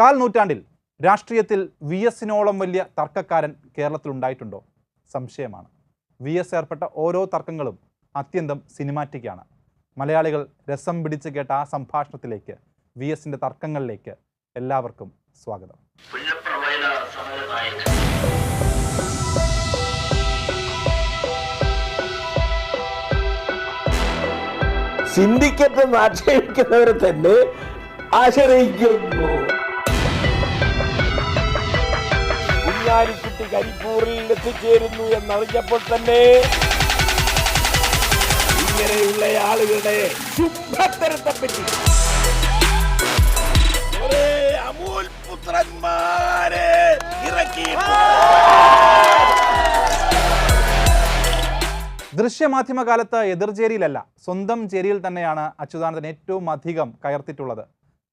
കാൽ നൂറ്റാണ്ടിൽ രാഷ്ട്രീയത്തിൽ വി എസിനോളം വലിയ തർക്കക്കാരൻ കേരളത്തിലുണ്ടായിട്ടുണ്ടോ? സംശയമാണ്. വി എസ് ഏർപ്പെട്ട ഓരോ തർക്കങ്ങളും അത്യന്തം സിനിമാറ്റിക്കാണ് മലയാളികൾ രസം പിടിച്ച് കേട്ട ആ സംഭാഷണത്തിലേക്ക് വി എസിന്റെ തർക്കങ്ങളിലേക്ക് എല്ലാവർക്കും സ്വാഗതം. എന്ന് ആക്ഷേപിക്കുന്നവരെ തന്നെ ആശ്രയിക്കുന്നു. കുഞ്ഞാലിക്കുട്ടി കരിപ്പൂറിൽ എത്തിച്ചേരുന്നു എന്നറിഞ്ഞപ്പോൾ തന്നെ ഇങ്ങനെയുള്ള ആളുകളുടെ ശുഭത്തരത്തെപ്പറ്റി അമൂൽ പുത്രന്മാരെ ഇറക്കി. ദൃശ്യമാധ്യമ കാലത്ത് എതിർചേരിയിലല്ല സ്വന്തം ചേരിയിൽ തന്നെയാണ് അച്യുതാനന്ദൻ ഏറ്റവും അധികം കയർത്തിട്ടുള്ളത്.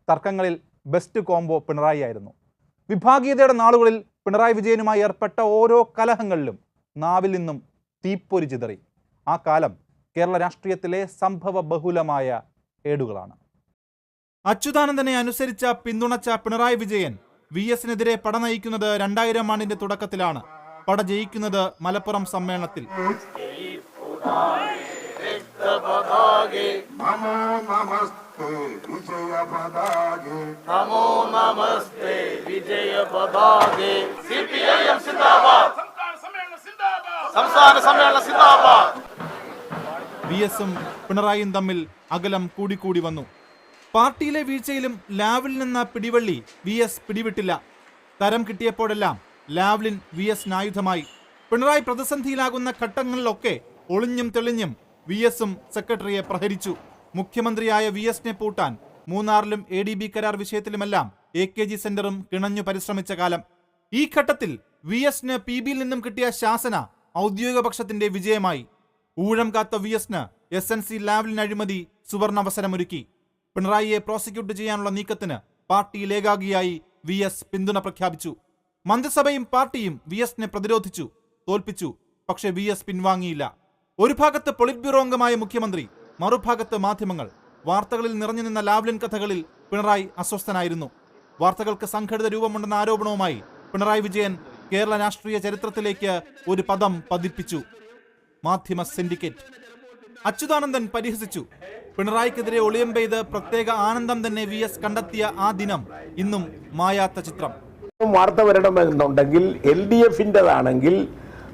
തർക്കങ്ങളിൽ ബെസ്റ്റ് കോംബോ പിണറായി ആയിരുന്നു. വിഭാഗീയതയുടെ നാളുകളിൽ പിണറായി വിജയനുമായി ഏർപ്പെട്ട ഓരോ കലഹങ്ങളിലും നാവിൽ നിന്നും തീപ്പൊരി ചിതറി. ആ കാലം കേരള രാഷ്ട്രീയത്തിലെ സംഭവ ബഹുലമായ ഏടുകളാണ്. അച്യുതാനന്ദനെ അനുസരിച്ച പിന്തുണച്ച പിണറായി വിജയൻ വി എസിനെതിരെ പട നയിക്കുന്നത് രണ്ടായിരം ആണ്ടിന്റെ തുടക്കത്തിലാണ്. പട ജയിക്കുന്നത് മലപ്പുറം സമ്മേളനത്തിൽ. नमो नमस्ते विजय पदागे വി എസും പിണറായിയും തമ്മിൽ അകലം കൂടിക്കൂടി വന്നു പാർട്ടിയിലെ വീഴ്ചയിലും ലാവിൽ നിന്ന പിടിവള്ളി വി എസ് പിടിവിട്ടില്ല തരം കിട്ടിയപ്പോഴെല്ലാം ലാവ്ലിൻ വി എസ് ആയുധമായി പിണറായി പ്രതിസന്ധിയിലാകുന്ന ഘട്ടങ്ങളിലൊക്കെ ഒളിഞ്ഞും തെളിഞ്ഞും വി എസും സെക്രട്ടറിയെ പ്രഹരിച്ചു. മുഖ്യമന്ത്രിയായ വി എസിനെ പൂട്ടാൻ മൂന്നാറിലും എ ഡി ബി കരാർ വിഷയത്തിലുമെല്ലാം എ കെ ജി സെന്ററും കിണഞ്ഞു പരിശ്രമിച്ച കാലം. ഈ ഘട്ടത്തിൽ വി എസിന് പി ബിയിൽ നിന്നും കിട്ടിയ ശാസന ഔദ്യോഗിക പക്ഷത്തിന്റെ വിജയമായി. ഊഴം കാത്ത വി എസിന് എസ് എൻ സി ലാവലിന് അഴിമതി സുവർണാവസരമൊരുക്കി. പിണറായിയെ പ്രോസിക്യൂട്ട് ചെയ്യാനുള്ള നീക്കത്തിന് പാർട്ടിയിൽ ഏകാഗിയായി വി എസ് പിന്തുണ പ്രഖ്യാപിച്ചു. മന്ത്രിസഭയും പാർട്ടിയും വി എസിനെ പ്രതിരോധിച്ചു തോൽപ്പിച്ചു. പക്ഷേ വി എസ് പിൻവാങ്ങിയില്ല. ഒരു ഭാഗത്ത് പൊളിറ്റ് ബ്യൂറോ അംഗമായ മുഖ്യമന്ത്രി മറുഭാഗത്ത് മാധ്യമങ്ങൾ. വാർത്തകളിൽ നിറഞ്ഞു നിന്ന ലാവ്ലിൻ കഥകളിൽ പിണറായി അസ്വസ്ഥനായിരുന്നു. വാർത്തകൾക്ക് സംഘടിത രൂപമുണ്ടെന്ന ആരോപണവുമായി പിണറായി വിജയൻ കേരള രാഷ്ട്രീയ ചരിത്രത്തിലേക്ക് ഒരു പദം പതിപ്പിച്ചു. മാധ്യമ സിൻഡിക്കേറ്റ്. അച്യുതാനന്ദൻ പരിഹസിച്ചു. പിണറായിക്കെതിരെ ഒളിയം പെയ്ത് പ്രത്യേക ആനന്ദം തന്നെ വി എസ് കണ്ടെത്തിയ ആ ദിനം ഇന്നും മായാത്ത ചിത്രം. വാർത്ത വരണമെന്നുണ്ടെങ്കിൽ എൽ ഡി എഫിന്റെതാണെങ്കിൽ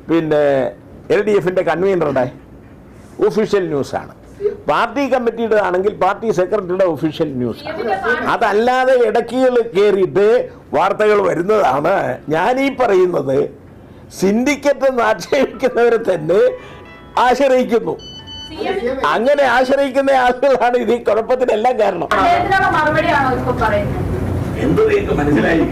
പിന്നെ എൽ ഡി എഫിന്റെ കൺവീനറുടെ ഒഫീഷ്യൽ ന്യൂസാണ്. പാർട്ടി കമ്മിറ്റിയുടെ ആണെങ്കിൽ പാർട്ടി സെക്രട്ടറിയുടെ ഒഫീഷ്യൽ ന്യൂസ്. അതല്ലാതെ ഇടയ്ക്കുകൾ കയറിയിട്ട് വാർത്തകൾ വരുന്നതാണ്. ഞാൻ ഈ പറയുന്നത് സിൻഡിക്കറ്റ് എന്ന് ആക്ഷേപിക്കുന്നവരെ തന്നെ ആശ്രയിക്കുന്നു. അങ്ങനെ ആശ്രയിക്കുന്ന ആളുകളാണ് ഇത് ഈ കുഴപ്പത്തിനെല്ലാം കാരണം. മനസ്സിലായി?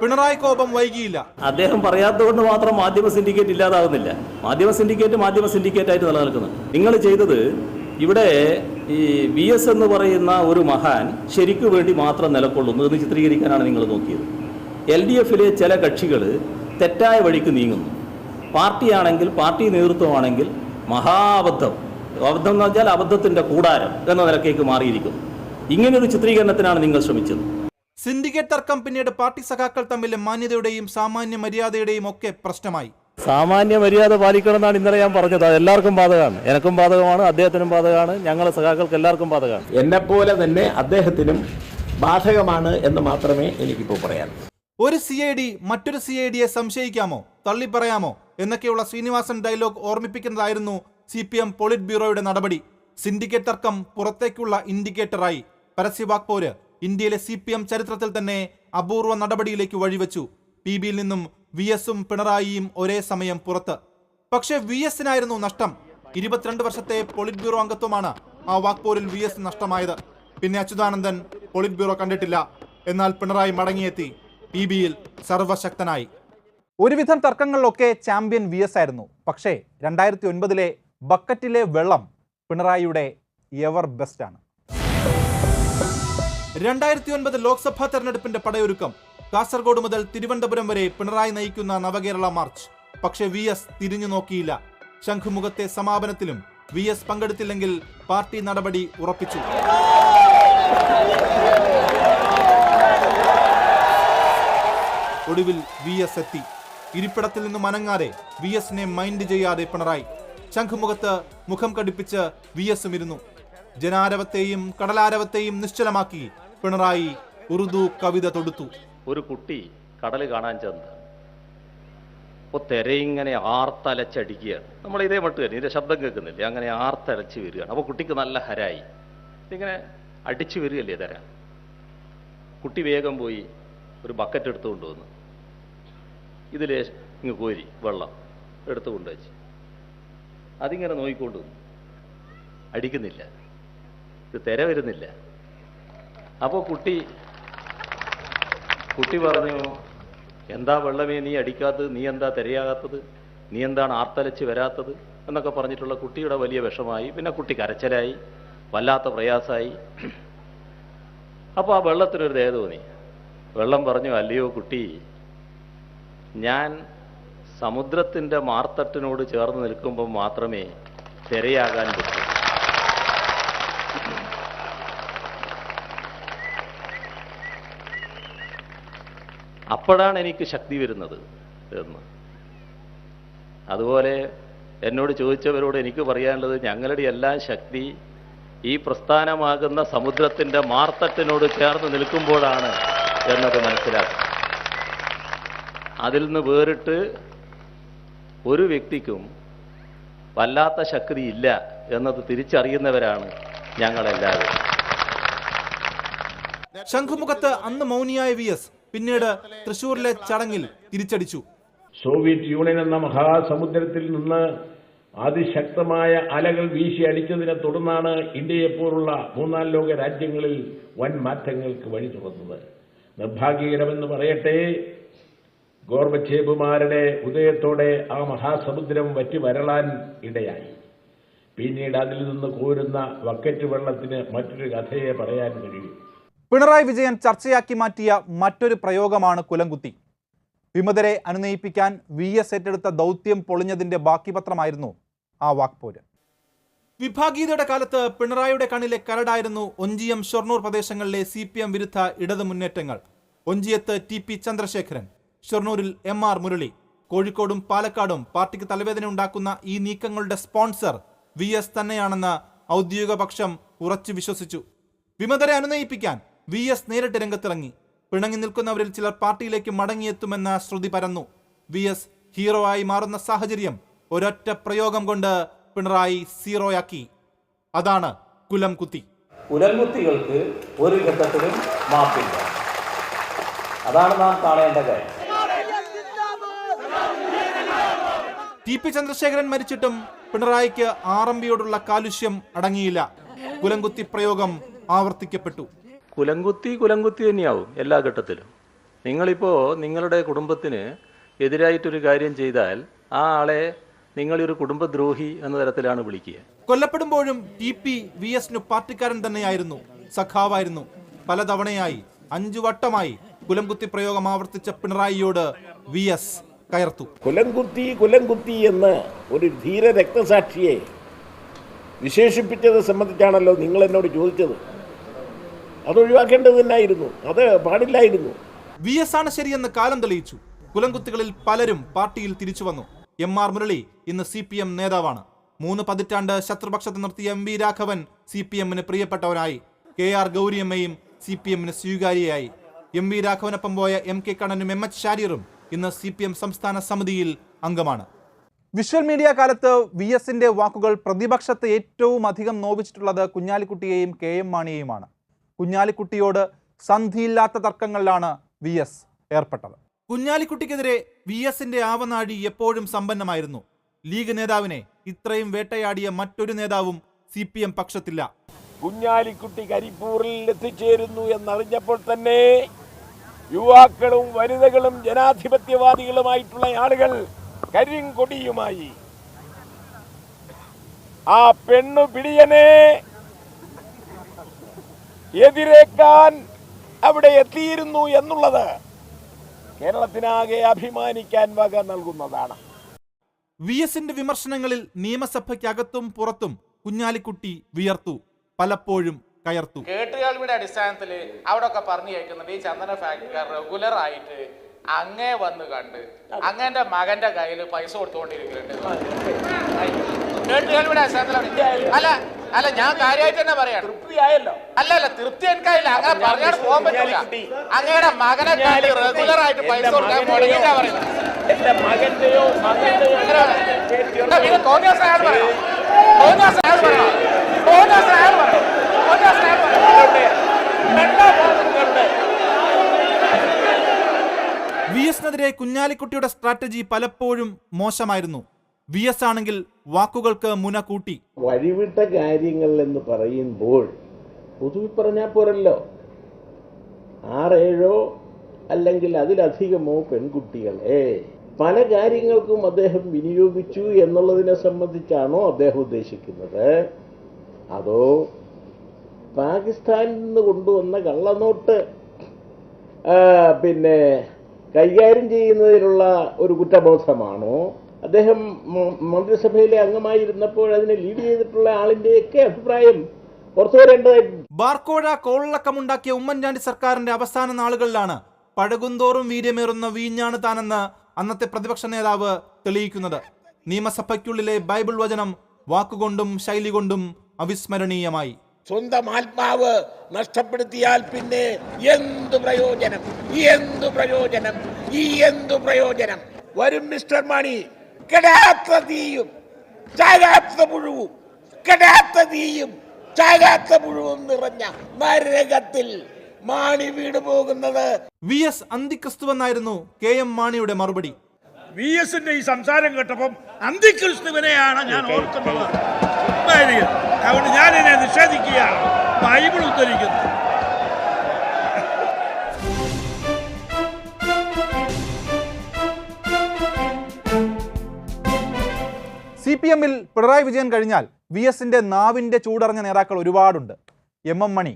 പിണറായി കോപം വൈകിയില്ല. അദ്ദേഹം പറയാത്തതുകൊണ്ട് മാത്രം മാധ്യമ സിൻഡിക്കേറ്റ് ഇല്ലാതാവുന്നില്ല. മാധ്യമ സിൻഡിക്കേറ്റ് മാധ്യമ സിൻഡിക്കേറ്റ് ആയിട്ട് നിലനിൽക്കുന്നത് നിങ്ങൾ ചെയ്തത് ഇവിടെ ഈ വി എസ് എന്ന് പറയുന്ന ഒരു മഹാൻ ശരിക്കു വേണ്ടി മാത്രം നിലകൊള്ളുന്നു എന്ന് ചിത്രീകരിക്കാനാണ് നിങ്ങൾ നോക്കിയത്. എൽ ഡി എഫിലെ ചില കക്ഷികൾ തെറ്റായ വഴിക്ക് നീങ്ങുന്നു. പാർട്ടിയാണെങ്കിൽ പാർട്ടി നേതൃത്വമാണെങ്കിൽ മഹാബദ്ധം. അബദ്ധം എന്ന് വെച്ചാൽ അബദ്ധത്തിന്റെ കൂടാരം എന്ന നിലക്കേക്ക് മാറിയിരിക്കുന്നു. ഇങ്ങനൊരു ചിത്രീകരണത്തിനാണ് നിങ്ങൾ ശ്രമിച്ചത്. സിൻഡിക്കേറ്റ് തർക്കം പിന്നീട് പാർട്ടി സഖാക്കൾ തമ്മിൽ മാന്യതയുടെയും സാമാന്യ മര്യാദയുടെയും ഒക്കെ പ്രശ്നമായി. സാമാന്യ മര്യാദ പാലിക്കണമെന്നാണ് ഇന്നലെ ഞാൻ പറഞ്ഞത്. അത് എല്ലാവർക്കും ബാധകമാണ്. എനക്കും ബാധകമാണ് അദ്ദേഹത്തിനും ബാധകമാണ് ഞങ്ങളെ സഖാക്കൾക്ക് എല്ലാവർക്കും ബാധകമാണ്. എന്നെ പോലെ തന്നെ അദ്ദേഹത്തിനും ബാധകമാണ് എന്ന് മാത്രമേ എനിക്കിപ്പോൾ പറയാൻ. ഒരു സി ഐ ഡി മറ്റൊരു സി ഐ ഡിയെ സംശയിക്കാമോ തള്ളി പറയാമോ എന്നൊക്കെയുള്ള ശ്രീനിവാസൻ ഡയലോഗ് ഓർമ്മിപ്പിക്കുന്നതായിരുന്നു സി പി എം പോളിറ്റ് ബ്യൂറോയുടെ നടപടി. സിൻഡിക്കേറ്റ് തർക്കം പുറത്തേക്കുള്ള ഇൻഡിക്കേറ്ററായി. പരസ്യവാക്പോര് ഇന്ത്യയിലെ സി പി എം ചരിത്രത്തിൽ തന്നെ അപൂർവ നടപടിയിലേക്ക് വഴിവെച്ചു. പി ബിയിൽ നിന്നും വി എസും പിണറായിയും ഒരേ സമയം പുറത്ത്. പക്ഷേ വി എസിനായിരുന്നു നഷ്ടം. ഇരുപത്തിരണ്ട് വർഷത്തെ പോളിറ്റ് ബ്യൂറോ അംഗത്വമാണ് ആ വാക്പോരിൽ വി എസ് നഷ്ടമായത്. പിന്നെ അച്യുതാനന്ദൻ പോളിറ്റ് ബ്യൂറോ കണ്ടിട്ടില്ല. എന്നാൽ പിണറായി മടങ്ങിയെത്തി. പി ബിയിൽ സർവശക്തനായി. ഒരുവിധം തർക്കങ്ങളിലൊക്കെ ചാമ്പ്യൻ വി എസ് ആയിരുന്നു പക്ഷേ രണ്ടായിരത്തി ഒൻപതിലെ ബക്കറ്റിലെ വെള്ളം പിണറായിയുടെ എവർ ബെസ്റ്റ് ആണ് രണ്ടായിരത്തി ഒൻപത് ലോക്സഭാ തെരഞ്ഞെടുപ്പിന്റെ പടയൊരുക്കം കാസർഗോഡ് മുതൽ തിരുവനന്തപുരം വരെ പിണറായി നയിക്കുന്ന നവകേരള മാർച്ച്. പക്ഷേ വി എസ് തിരിഞ്ഞു നോക്കിയില്ല. ശംഖുമുഖത്തെ സമാപനത്തിലും വി എസ് പങ്കെടുത്തില്ലെങ്കിൽ പാർട്ടി നടപടി ഉറപ്പിച്ചു. ഒടുവിൽ വി എസ് എത്തി. ഇരിപ്പിടത്തിൽ നിന്നും അനങ്ങാതെ വി എസിനെ മൈൻഡ് ചെയ്യാതെ പിണറായി. ശംഖുമുഖത്ത് മുഖം കടിപ്പിച്ച് വി എസും ഇരുന്നു. ജനാരവത്തെയും കടലാരവത്തെയും നിശ്ചലമാക്കി പിണറായി ഉറുദു കവിത തൊടുത്തു. ഒരു കുട്ടി കടൽ കാണാൻ ചെന്ന്. അപ്പോൾ തിരയിങ്ങനെ ആർത്തലച്ചടിക്കുകയാണ് നമ്മൾ ഇതേ മട്ട് തന്നെ ഇതിന്റെ ശബ്ദം കേൾക്കുന്നില്ലേ? അങ്ങനെ ആർത്തലച്ച് വരികയാണ്. അപ്പോൾ കുട്ടിക്ക് നല്ല ഹരായി. ഇങ്ങനെ അടിച്ചു വരികയല്ലേ തിര? കുട്ടി വേഗം പോയി ഒരു ബക്കറ്റ് എടുത്തു കൊണ്ടുവന്നു ഇതിലേ ഇങ്ങ് കോരി വെള്ളം എടുത്തു കൊണ്ടുവച്ച്. അതിങ്ങനെ നോക്കിക്കൊണ്ട് വന്നു അടിക്കുന്നില്ല. ഇത് തിര വരുന്നില്ല. അപ്പോൾ കുട്ടി കുട്ടി പറഞ്ഞു എന്താ വെള്ളമേ നീ അടിക്കാത്തത്? നീ എന്താ തിരയാകാത്തത്? നീ എന്താണ് ആർത്തലച്ച് വരാത്തത്? എന്നൊക്കെ പറഞ്ഞിട്ടുള്ള കുട്ടിയുടെ വലിയ വിഷമായി പിന്നെ കുട്ടി കരച്ചലായി വല്ലാത്ത പ്രയാസമായി. അപ്പോൾ ആ വെള്ളത്തിനൊരു ദയ തോന്നി. വെള്ളം പറഞ്ഞു അല്ലയോ കുട്ടി ഞാൻ സമുദ്രത്തിന്റെ മാർത്തട്ടിനോട് ചേർന്ന് നിൽക്കുമ്പോൾ മാത്രമേ തിരയാകാൻ പറ്റൂ. അപ്പോഴാണ് എനിക്ക് ശക്തി വരുന്നത് എന്ന്. അതുപോലെ എന്നോട് ചോദിച്ചവരോട് എനിക്ക് പറയാനുള്ളത് ഞങ്ങളുടെ എല്ലാ ശക്തി ഈ പ്രസ്ഥാനമാകുന്ന സമുദ്രത്തിന്റെ മാർത്തട്ടിനോട് ചേർന്ന് നിൽക്കുമ്പോഴാണ് എന്നത് മനസ്സിലാക്കും. അതിൽ നിന്ന് വേറിട്ട് ഒരു വ്യക്തിക്കും വല്ലാത്ത ശക്തി ഇല്ല എന്നത് തിരിച്ചറിയുന്നവരാണ് ഞങ്ങളെല്ലാവരും. ശംഖുമുഖത്ത് അന്ന് മൗനിയായ വി എസ്. പിന്നീട് തൃശൂരിലെ ചടങ്ങിൽ തിരിച്ചടിച്ചു. സോവിയറ്റ് യൂണിയൻ എന്ന മഹാസമുദ്രത്തിൽ നിന്ന് അതിശക്തമായ അലകൾ വീശി അടിച്ചതിനെ തുടർന്നാണ് ഇന്ത്യയെപ്പോലുള്ള മൂന്നാം ലോക രാജ്യങ്ങളിൽ വൻ മാറ്റങ്ങൾക്ക് വഴി തുറന്നത്. നിർഭാഗ്യകരമെന്ന് പറയട്ടെ ഗോർബച്ചേബുമാരുടെ ഉദയത്തോടെ ആ മഹാസമുദ്രം വറ്റി വരളാൻ ഇടയായി. പിന്നീട് അതിൽ നിന്ന് കോരുന്ന വക്കറ്റ് വെള്ളത്തിന് മറ്റൊരു കഥയെ പറയാൻ കഴിയും. പിണറായി വിജയൻ ചർച്ചയാക്കി മാറ്റിയ മറ്റൊരു പ്രയോഗമാണ് കുലംകുത്തി. വിമതരെ അനുനയിപ്പിക്കാൻ വി എസ് ഏറ്റെടുത്ത ദൗത്യം പൊളിഞ്ഞതിന്റെ ബാക്കി പത്രമായിരുന്നു ആ വാക്പോര്. വിഭാഗീയതയുടെ കാലത്ത് പിണറായിയുടെ കണ്ണിലെ കരടായിരുന്നു ഒഞ്ചിയം ഷൊർണൂർ പ്രദേശങ്ങളിലെ സി പി എം വിരുദ്ധ ഇടതു മുന്നേറ്റങ്ങൾ ഒഞ്ചിയത്ത് ടി പി ചന്ദ്രശേഖരൻ ഷൊർണൂരിൽ എം ആർ മുരളി കോഴിക്കോടും പാലക്കാടും പാർട്ടിക്ക് തലവേദന ഉണ്ടാക്കുന്ന ഈ നീക്കങ്ങളുടെ സ്പോൺസർ വി എസ് തന്നെയാണെന്ന് ഔദ്യോഗിക പക്ഷം ഉറച്ചു വിശ്വസിച്ചു. വിമതരെ അനുനയിപ്പിക്കാൻ വി എസ് നേരിട്ട് രംഗത്തിറങ്ങി. പിണങ്ങി നിൽക്കുന്നവരിൽ ചിലർ പാർട്ടിയിലേക്ക് മടങ്ങിയെത്തുമെന്ന ശ്രുതി പരന്നു. വി എസ് ഹീറോ ആയി മാറുന്ന സാഹചര്യം ഒരൊറ്റ പ്രയോഗം കൊണ്ട് പിണറായി സീറോയാക്കി. അതാണ് കുലം കുത്തി കുലംകുത്തികൾക്ക് ഒരു ഘട്ടത്തിലും മാപ്പില്ല. അതാണ് നാം കാണേണ്ട കാര്യം. ടി പി ചന്ദ്രശേഖരൻ മരിച്ചിട്ടും പിണറായിക്ക് ആർ എം ബിയോടുള്ള കാലുഷ്യം അടങ്ങിയില്ല. കുലംകുത്തി പ്രയോഗം ആവർത്തിക്കപ്പെട്ടു. കുലംകുത്തി കുലംകുത്തി തന്നെയാവും എല്ലാ ഘട്ടത്തിലും. നിങ്ങളിപ്പോൾ നിങ്ങളുടെ കുടുംബത്തിന് എതിരായിട്ടൊരു കാര്യം ചെയ്താൽ ആ ആളെ നിങ്ങളൊരു കുടുംബദ്രോഹി എന്ന തരത്തിലാണ് വിളിക്കുക. കൊല്ലപ്പെടുമ്പോഴും ടി പി വി എസിനു പാർട്ടിക്കാരൻ തന്നെയായിരുന്നു സഖാവായിരുന്നു. പലതവണയായി അഞ്ചു വട്ടമായി കുലംകുത്തി പ്രയോഗം ആവർത്തിച്ച പിണറായിയോട് വി എസ് കയർത്തു. കുലംകുത്തി കുലംകുത്തി എന്ന് ഒരു ധീര രക്തസാക്ഷിയെ വിശേഷിപ്പിച്ചത് സംബന്ധിച്ചാണല്ലോ നിങ്ങൾ എന്നോട് ചോദിച്ചത്. അത് ഒഴിവാക്കേണ്ടത് തന്നെയായിരുന്നു അത് പാടില്ലായിരുന്നു. വി എസ് ആണ് ശരിയെന്ന് കാലം തെളിയിച്ചു. കുലംകുത്തികളിൽ പലരും പാർട്ടിയിൽ തിരിച്ചു വന്നു. എം ആർ മുരളി ഇന്ന് സി പി എം നേതാവാണ്. മൂന്ന് പതിറ്റാണ്ട് ശത്രുപക്ഷത്ത് നിർത്തിയ M V Raghavan C P എമ്മിന് പ്രിയപ്പെട്ടവനായി. കെ ആർ ഗൗരിയമ്മയും സി പി എമ്മിന് സ്വീകാര്യയായി. എം വി രാഘവനൊപ്പം പോയ എം കെ കണ്ണനും എം എച്ച് ഷാരിയറും ഇന്ന് സി പി എം സംസ്ഥാന സമിതിയിൽ അംഗമാണ്. വിഷ്വൽ മീഡിയ കാലത്ത് വി എസിന്റെ വാക്കുകൾ പ്രതിപക്ഷത്തെ ഏറ്റവും അധികം നോവിച്ചിട്ടുള്ളത് കുഞ്ഞാലിക്കുട്ടിയെയും കെ എം മാണിയെയുമാണ്. കുഞ്ഞാലിക്കുട്ടിയോട് സന്ധിയില്ലാത്ത തർക്കങ്ങളിലാണ് വി എസ് ഏർപ്പെട്ടത്. കുഞ്ഞാലിക്കുട്ടിക്കെതിരെ വി എസിന്റെ ആവനാഴി എപ്പോഴും സമ്പന്നമായിരുന്നു. ലീഗ് നേതാവിനെ ഇത്രയും വേട്ടയാടിയ മറ്റൊരു നേതാവും സി പി എം പക്ഷത്തില്ല. കുഞ്ഞാലിക്കുട്ടി കരിപ്പൂരിൽ എത്തിച്ചേരുന്നു എന്നറിഞ്ഞപ്പോൾ തന്നെ യുവാക്കളും വനിതകളും ജനാധിപത്യവാദികളുമായിട്ടുള്ള ആളുകൾ കരിങ്കൊടിയുമായി ആ പെണ്ണു പിടിയനെ എതിരേക്കാൻ അവിടെ എത്തിയിരുന്നു എന്നുള്ളത് കേരളത്തിനാകെ അഭിമാനിക്കാൻ വക നൽകുന്നതാണ്. വി എസിന്റെ വിമർശനങ്ങളിൽ നിയമസഭയ്ക്കകത്തും പുറത്തും കുഞ്ഞാലിക്കുട്ടി വിയർത്തു. പലപ്പോഴും കയർത്തു. കേട്ടുകേൾവിയുടെ അടിസ്ഥാനത്തിൽ അവിടെ ഒക്കെ പറഞ്ഞു കേൾക്കുന്നുണ്ട്. ഈ ചന്ദന ഫാക്ടറി റെഗുലർ ആയിട്ട് അങ്ങേ വന്ന് കണ്ട് അങ്ങന്റെ മകന്റെ കയ്യിൽ പൈസ കൊടുത്തുകൊണ്ടിരിക്കുന്നുണ്ട്. കേട്ടുകേൾവിയുടെ അടിസ്ഥാനത്തിൽ അല്ല അല്ല ഞാൻ കാര്യമായിട്ട് തന്നെ പറയാം. തൃപ്തിയായല്ലോ. അല്ല അല്ല തൃപ്തി എനിക്കായില്ല അങ്ങനെ പറഞ്ഞാൽ പോകാൻ പറ്റില്ല അങ്ങയുടെ മകനെ കണ്ട് റെഗുലർ ആയിട്ട് പൈസ കൊടുക്കാൻ മുടങ്ങിയിട്ടാ പറയുന്നത്. പിന്നെ അയാൾ അയാൾ അയാൾ അയാൾ പറയണം വി എസിനെതിരെ കുഞ്ഞാലിക്കുട്ടിയുടെ സ്ട്രാറ്റജി പലപ്പോഴും മോശമായിരുന്നു. വി എസ് ആണെങ്കിൽ വാക്കുകൾക്ക് മുന കൂട്ടി. വഴിവിട്ട കാര്യങ്ങൾ എന്ന് പറയുമ്പോൾ പൊതുവിൽ പറഞ്ഞാൽ പോരല്ലോ. ആറേഴോ അല്ലെങ്കിൽ അതിലധികമോ പെൺകുട്ടികളെ പല കാര്യങ്ങൾക്കും അദ്ദേഹം വിനിയോഗിച്ചു എന്നുള്ളതിനെ സംബന്ധിച്ചാണോ അദ്ദേഹം ഉദ്ദേശിക്കുന്നത്? അതോ പാകിസ്ഥാനിൽ നിന്ന് കൊണ്ടുവന്ന കള്ളനോട്ട് പിന്നെ കൈകാര്യം ചെയ്യുന്നതിനുള്ള ഒരു കുറ്റബോധമാണോ? അദ്ദേഹം മന്ത്രിസഭയിലെ അംഗമായിരുന്നപ്പോൾ അതിനെ ലീഡ് ചെയ്തിട്ടുള്ള ആളിന്റെയൊക്കെ അഭിപ്രായം ബാർക്കോഴ കോളിളക്കമുണ്ടാക്കിയ ഉമ്മൻചാണ്ടി സർക്കാരിന്റെ അവസാന നാളുകളിലാണ് പഴകുന്തോറും വീര്യമേറുന്ന വീഞ്ഞാണ് താനെന്ന് അന്നത്തെ പ്രതിപക്ഷ നേതാവ് തെളിയിക്കുന്നത്. നിയമസഭയ്ക്കുള്ളിലെ ബൈബിൾ വചനം വാക്കുകൊണ്ടും ശൈലി കൊണ്ടും അവിസ്മരണീയമായി. സ്വന്തം ആത്മാവ് നഷ്ടപ്പെടുത്തിയാൽ പിന്നെ എന്തു പ്രയോജനം? എന്തു പ്രയോജനം? ഈ എന്തു പ്രയോജനം? വരും മിസ്റ്റർ മണി കെടാത്ത തീയും ചാകാത്ത പുഴുവും കെടാത്ത തീയും. ചാകാത്ത പുഴുവും നിറഞ്ഞ നരകത്തിൽ മാണി വീട് പോകുന്നത്. വി എസ് അന്തിക്രിസ്തുവെന്നായിരുന്നു കെ എം മാണിയുടെ മറുപടി. വി എസിന്റെ ഈ സംസാരം കേട്ടപ്പം അന്തിക്രിസ്തുവിനെയാണ് ഞാൻ ഓർക്കുന്നത്. അതുകൊണ്ട് ഞാനിനെ നിഷേധിക്കുകയാണ്. ബൈബിൾ ഉദ്ധരിക്കുന്നു. സി പി എമ്മിൽ പിണറായി വിജയൻ കഴിഞ്ഞാൽ വി എസിന്റെ നാവിന്റെ ചൂടറിഞ്ഞ നേതാക്കൾ ഒരുപാടുണ്ട്. M M Mani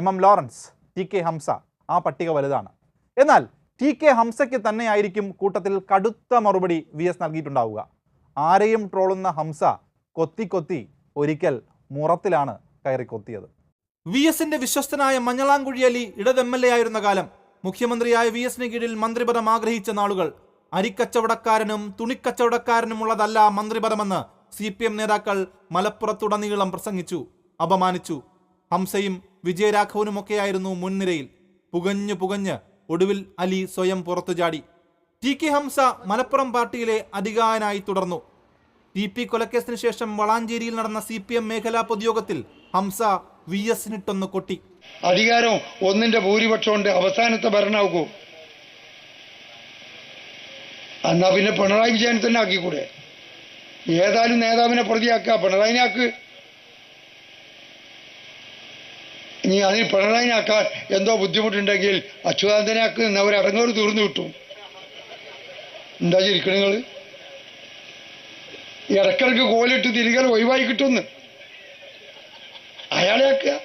M M Lawrence T K Hamza ആ പട്ടിക വലുതാണ്. എന്നാൽ ടി കെ ഹംസയ്ക്ക് തന്നെയായിരിക്കും കൂട്ടത്തിൽ കടുത്ത മറുപടി വി എസ് നൽകിയിട്ടുണ്ടാവുക. ആരെയും ട്രോളുന്ന ഹംസ കൊത്തി കൊത്തി ഒരിക്കൽ മുറത്തിലാണ് കയറി കൊത്തിയത്. വി എസിന്റെ വിശ്വസ്തനായ മഞ്ഞളാംകുഴി അലി ഇടത് എം എൽ എ ആയിരുന്ന കാലം മുഖ്യമന്ത്രിയായ വി എസിന് കീഴിൽ മന്ത്രിപദം ആഗ്രഹിച്ച നാളുകൾ. അരിക്കച്ചവടക്കാരനും തുണിക്കച്ചവടക്കാരനുമുള്ളതല്ല മന്ത്രിപദമെന്ന് സി പി എം നേതാക്കൾ മലപ്പുറത്തുടനീളം പ്രസംഗിച്ചു അപമാനിച്ചു. ഹംസയും വിജയരാഘവനുമൊക്കെയായിരുന്നു മുൻനിരയിൽ. പുകഞ്ഞു പുകഞ്ഞ് ഒടുവിൽ അലി സ്വയം പുറത്തു ചാടി. ടി കെ ഹംസ മലപ്പുറം പാർട്ടിയിലെ അധികാരനായി തുടർന്നു. ടി പി കൊലക്കേസിന് ശേഷം വളാഞ്ചേരിയിൽ നടന്ന സി പി എം മേഖലാ പൊതുയോഗത്തിൽ ഹംസ വി എസിനിട്ടൊന്ന് കൊട്ടി. അധികാരം ഒന്നിന്റെ ഭൂരിപക്ഷം അവസാനത്തെ ഭരണമാക്കൂ എന്നാ പിന്നെ പിണറായി വിജയൻ തന്നെ ആക്കിക്കൂടെ? ഏതായാലും നേതാവിനെ പ്രതിയാക്കുക പിണറായിനെ ആക്ക്. ഇനി അതിന് പിണറായിനെ ആക്കാൻ എന്തോ ബുദ്ധിമുട്ടുണ്ടെങ്കിൽ അച്യുതാനന്ദനെ ആക്ക് എന്നവർ അടങ്ങോട് തീർന്നു കിട്ടും എന്താ ചിരിക്കണ നിങ്ങൾ? ഇടക്കിടക്ക് കോലിട്ട് തിരികെ ഒഴിവായി കിട്ടുമെന്ന് ആക്കുക.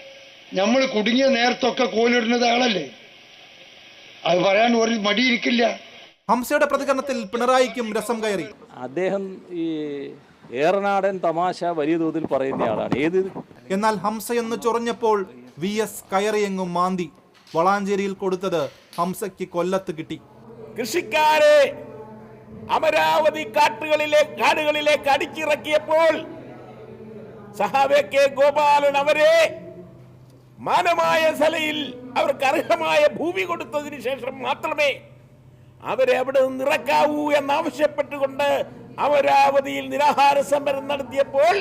നമ്മൾ കുടുങ്ങിയ നേരത്തൊക്കെ കോലിടുന്നത് അയാളല്ലേ? അത് പറയാൻ ഒരു മടിയിരിക്കില്ല. ഹംസയുടെ പ്രതികരണത്തിൽ പിണറായിക്കും രസം കയറി. അദ്ദേഹം ഈ ഏറനാടൻ തമാശ വലിയ തോതിൽ പറയുന്നയാളാണ് ഏത് എന്നാൽ ഹംസ എന്ന് ചൊറഞ്ഞപ്പോൾ വി എസ് കയറിയെങ്ങും മാന്തി. വളാഞ്ചേരിയിൽ കൊടുത്തത് ഹംസയ്ക്ക് കൊല്ലത്ത് കിട്ടി. കൃഷിക്കാരെ അമരാവതി കാട്ടുകളിലെ കാടുകളിലേക്ക് അടിച്ചിറക്കിയപ്പോൾ സഹാബെ കെ ഗോപാലൻ അവരെ മാനമായ സലയിൽ അവർക്ക് അർഹമായ ഭൂമി കൊടുത്തതിന് ശേഷം മാത്രമേ അവരെ അവിടെ നിന്ന് ഇറക്കാവൂ എന്നാവശ്യപ്പെട്ടുകൊണ്ട് അമരാവതിയിൽ നിരാഹാര സമരം നടത്തിയപ്പോൾ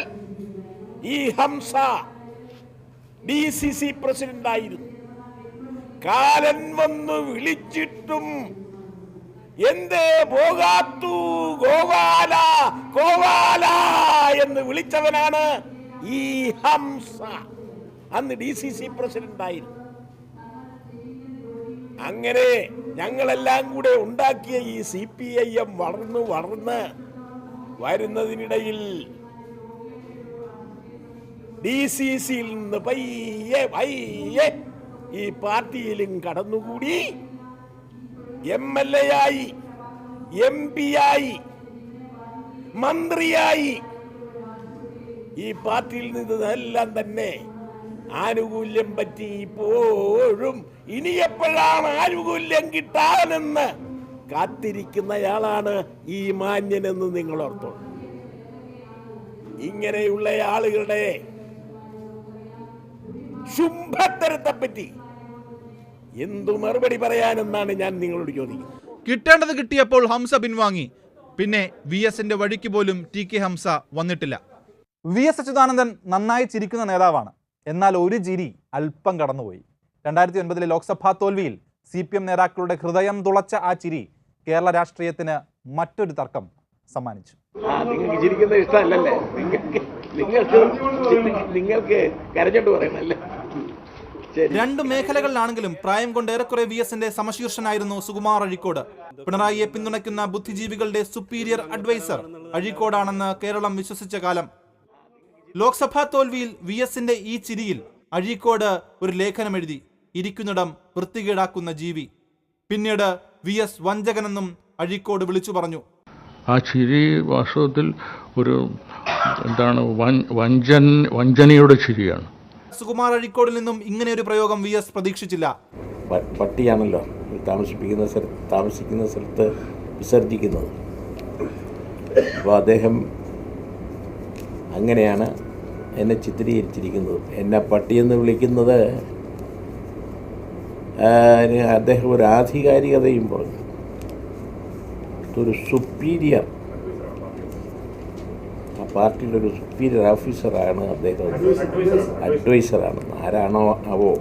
ഈ Hamza D C C president ആയിരുന്നു കാലൻ വന്ന് വിളിച്ചിട്ടും എന്തേ പോകാത്തു ഗോപാല ഗോപാല എന്ന് വിളിച്ചവനാണ് ഈ ഹംസ. അന്ന് ഡി സി സി പ്രസിഡന്റ് ആയിരുന്നു അങ്ങനെ ഞങ്ങളെല്ലാം കൂടെ ഉണ്ടാക്കിയ ഈ സി പി ഐ എം വളർന്ന് വളർന്ന് വരുന്നതിനിടയിൽ ഡി സി സിയിൽ നിന്ന് പയ്യെ പയ്യെ ഈ പാർട്ടിയിലും കടന്നുകൂടി എം എൽ എ ആയി എം പി ആയി മന്ത്രിയായി. ഈ പാർട്ടിയിൽ നിന്ന് എല്ലാം തന്നെ ആനുകൂല്യം പറ്റി ഇപ്പോഴും ഇനി എപ്പോഴാണ് ആനുകൂല്യം കിട്ടാനെന്ന് കാത്തിരിക്കുന്നയാളാണ് ഈ മാന്യനെന്ന് നിങ്ങൾ ഓർത്തോ ഇങ്ങനെയുള്ള ആളുകളുടെ ശുംഭത്തരത്തെ പറ്റി എന്തു മറുപടി പറയാനെന്നാണ് ഞാൻ നിങ്ങളോട് ചോദിക്കുന്നത്. കിട്ടേണ്ടത് കിട്ടിയപ്പോൾ ഹംസ പിൻവാങ്ങി. പിന്നെ വി എസിന്റെ വഴിക്ക് പോലും ടി കെ ഹംസ വന്നിട്ടില്ല. വി എസ് അച്യുതാനന്ദൻ നന്നായി ചിരിക്കുന്ന നേതാവാണ്. എന്നാൽ ഒരു ചിരി അല്പം കടന്നുപോയി. രണ്ടായിരത്തി ഒൻപതിലെ ലോക്സഭാ തോൽവിയിൽ സി പി എം നേതാക്കളുടെ ഹൃദയം തുളച്ച ആ ചിരി കേരള രാഷ്ട്രീയത്തിന് മറ്റൊരു തർക്കം സമ്മാനിച്ചു. ഇഷ്ടമല്ലല്ലേ? നിങ്ങൾക്ക് നിങ്ങൾക്ക് പറയണല്ലേ? രണ്ട് മേഖലകളിലാണെങ്കിലും പ്രായം കൊണ്ട് ഏറെക്കുറെ വി എസിന്റെ സമശീർഷനായിരുന്നു സുകുമാർ അഴീക്കോട്. പിണറായിയെ പിന്തുണയ്ക്കുന്ന ബുദ്ധിജീവികളുടെ സുപ്പീരിയർ അഡ്വൈസർ അഴീക്കോടാണെന്ന് കേരളം വിശ്വസിച്ച കാലം. ലോക്സഭാ തോൽവിയിൽ വി എസിന്റെ ഈ ചിരിയിൽ അഴീക്കോട് ഒരു ലേഖനം എഴുതി ഇരിക്കുന്നിടം വൃത്തികേടാക്കുന്ന ജീവി. പിന്നീട് വി എസ് വഞ്ചകനെന്നും അഴീക്കോട് വിളിച്ചു പറഞ്ഞു. ആ ചിരി വാസ്തവത്തിൽ ഒരു എന്താണ് വഞ്ചൻ വഞ്ചനയുടെ ചിരിയാണ്. സുകുമാർ അഴീക്കോടിൽ നിന്നും ഇങ്ങനെ ഒരു പ്രയോഗം വി എസ് പ്രതീക്ഷിച്ചില്ല പട്ടിയാണല്ലോ താമസിപ്പിക്കുന്ന സ്ഥലത്ത് താമസിക്കുന്ന സ്ഥലത്ത് വിസർജിക്കുന്നത്. അപ്പോൾ അദ്ദേഹം അങ്ങനെയാണ് എന്നെ ചിത്രീകരിച്ചിരിക്കുന്നത് എന്നെ പട്ടിയെന്ന് വിളിക്കുന്നത് അദ്ദേഹം ഒരു ആധികാരികതയും പറഞ്ഞു. ഒരു സുപ്പീരിയർ ആ പാർട്ടിയുടെ ഒരു സുപ്പീരിയർ ഓഫീസറാണ് അദ്ദേഹം. അഡ്വൈസറാണ് ആരാണോ ആവോ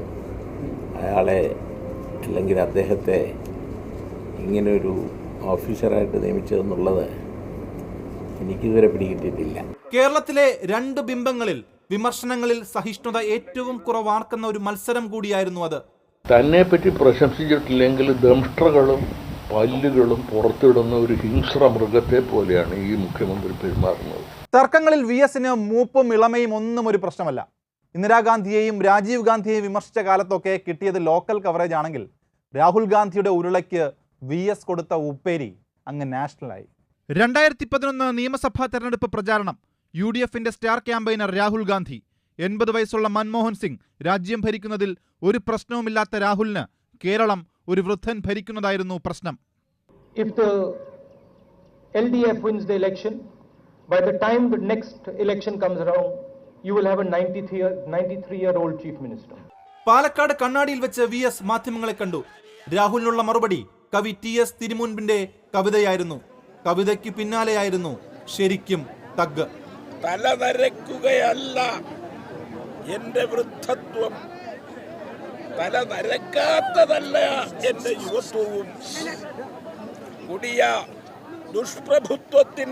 അയാളെ അല്ലെങ്കിൽ അദ്ദേഹത്തെ ഇങ്ങനൊരു ഓഫീസറായിട്ട് നിയമിച്ചതെന്നുള്ളത് എനിക്കിതുവരെ പിടികിട്ടിയിട്ടില്ല. കേരളത്തിലെ രണ്ട് ബിംബങ്ങളിൽ വിമർശനങ്ങളിൽ സഹിഷ്ണുത ഏറ്റവും കുറവാർക്കുന്ന ഒരു മത്സരം കൂടിയായിരുന്നു അത്. തന്നെ പറ്റി പ്രശംസിച്ചിട്ടില്ലെങ്കിൽ ദംഷ്ട്രകളും പല്ലുകളും പുറത്തിടുന്ന ഒരു ഹിംസ്ര മൃഗത്തെ പോലെയാണ് ഈ മുഖ്യമന്ത്രി പെരുമാറുന്നത്. തർക്കങ്ങളിൽ വി എസിന് മൂപ്പും ഇളമയും ഒന്നും ഒരു പ്രശ്നമല്ല. ഇന്ദിരാഗാന്ധിയെയും രാജീവ് ഗാന്ധിയെയും വിമർശിച്ച കാലത്തൊക്കെ കിട്ടിയത് ലോക്കൽ കവറേജ് ആണെങ്കിൽ രാഹുൽ ഗാന്ധിയുടെ ഉരുളയ്ക്ക് വി എസ് കൊടുത്ത ഉപ്പേരി അങ്ങ് നാഷണലായി രണ്ടായിരത്തി പതിനൊന്ന് നിയമസഭാ തെരഞ്ഞെടുപ്പ് പ്രചാരണം യു ഡി എഫിന്റെ സ്റ്റാർ ക്യാമ്പയിനർ രാഹുൽ ഗാന്ധി. എൺപത് വയസ്സുള്ള മൻമോഹൻ സിംഗ് രാജ്യം ഭരിക്കുന്നതിൽ ഒരു പ്രശ്നവുമില്ലാത്ത രാഹുലിന് കേരളം ഒരു വൃദ്ധൻ ഭരിക്കുന്നതായിരുന്നു പ്രശ്നം. If the LDF wins the election, by the time the next election comes around, you will have a 93 year, 93 year old chief minister. Palakkad കണ്ണാടിയിൽ വെച്ച് വി എസ് മാധ്യമങ്ങളെ കണ്ടു. രാഹുലിനുള്ള മറുപടി കവി ടി എസ് തിരുമുൻപിന്റെ കവിതയായിരുന്നു. കവിതയ്ക്ക് പിന്നാലെയായിരുന്നു ശരിക്കും തഗ്. തല നരക്കുകയല്ല എന്റെ വൃദ്ധത്വം തല നരക്കാത്തതല്ല എന്റെ യുവത്വവും. കുടിയ ദുഷ്പ്രഭുത്വത്തിൻ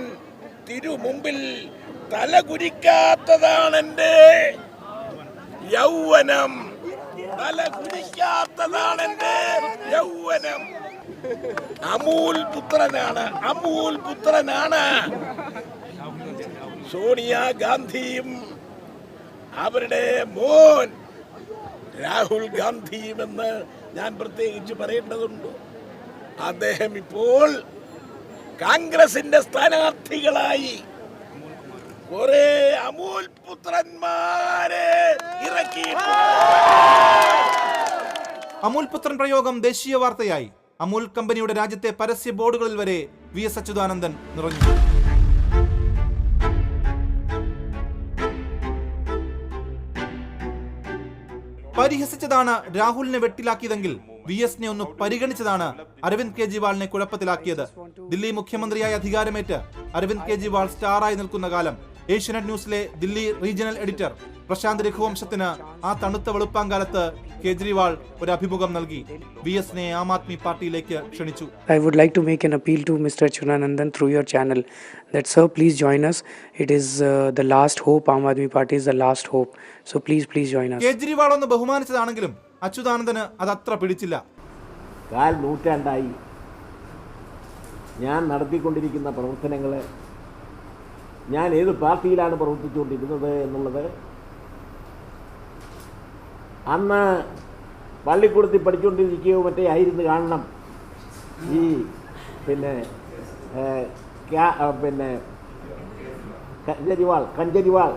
തിരുമുമ്പിൽ തല എന്റെ യൗവനം. തല എന്റെ യൗവനം. അമൂൽ പുത്രനാണ് അമൂൽ പുത്രനാണ്. സോണിയാഗാന്ധിയും അവരുടെ മോൻ രാഹുൽ ഗാന്ധിയുമെന്ന് ഞാൻ പ്രത്യേകിച്ച് പറയേണ്ടതുണ്ട്. അദ്ദേഹം ഇപ്പോൾ കോൺഗ്രസിന്റെ സ്ഥാനാർത്ഥികളായി കുറെ അമൂൽ പുത്രന്മാരെ അമൂൽ പുത്രൻ പ്രയോഗം ദേശീയ വാർത്തയായി. അമൂൽ കമ്പനിയുടെ രാജ്യത്തെ പരസ്യ ബോർഡുകളിൽ വരെ വി എസ് അച്യുതാനന്ദൻ നിറഞ്ഞു. പരിഹസിച്ചതാണ് രാഹുലിനെ വെട്ടിലാക്കിയതെങ്കിൽ വി എസിനെ ഒന്ന് പരിഗണിച്ചതാണ് അരവിന്ദ് കെജ്രിവാളിനെ കുഴപ്പത്തിലാക്കിയത്. ദില്ലി മുഖ്യമന്ത്രിയായി അധികാരമേറ്റ് അരവിന്ദ് കെജ്രിവാൾ സ്റ്റാറായി നിൽക്കുന്ന കാലം ഏഷ്യനെറ്റ് ന്യൂസിലെ ദില്ലി റീജിയണൽ എഡിറ്റർ പ്രശാന്ത് രഘുവംശത്തിന് ആ തണുത്ത വെളുപ്പാങ്കാലത്ത് കേജ്രിവാൾ ഒരു അഭിമുഖം നൽകി. വി എസിനെ ആം ആദ്മി പാർട്ടിയിലേക്ക് ക്ഷണിച്ചു. I would like to make an appeal to mister Achuthanandan through your channel that sir, please join us it is the last hope Aam Aadmi party Party the last hope so please please join us us. Kejriwal ഒന്ന് ബഹുമാനിച്ചതാണെങ്കിലും അച്യുതാനന്ദന് അത് അത്ര പിടിച്ചില്ല. കാൽ നൂറ്റാണ്ടായി ഞാൻ നടത്തിക്കൊണ്ടിരിക്കുന്ന പ്രവർത്തനങ്ങൾ ഞാൻ ഏത് പാർട്ടിയിലാണ് പ്രവർത്തിച്ചുകൊണ്ടിരുന്നത് എന്നുള്ളത് അന്ന് പള്ളിക്കൂടത്തിൽ പഠിച്ചുകൊണ്ടിരിക്കുകയോ മറ്റേ ആയിരുന്നു കാണണം. ഈ പിന്നെ പിന്നെ കഞ്ചരിവാൾ കഞ്ചരിവാൾ.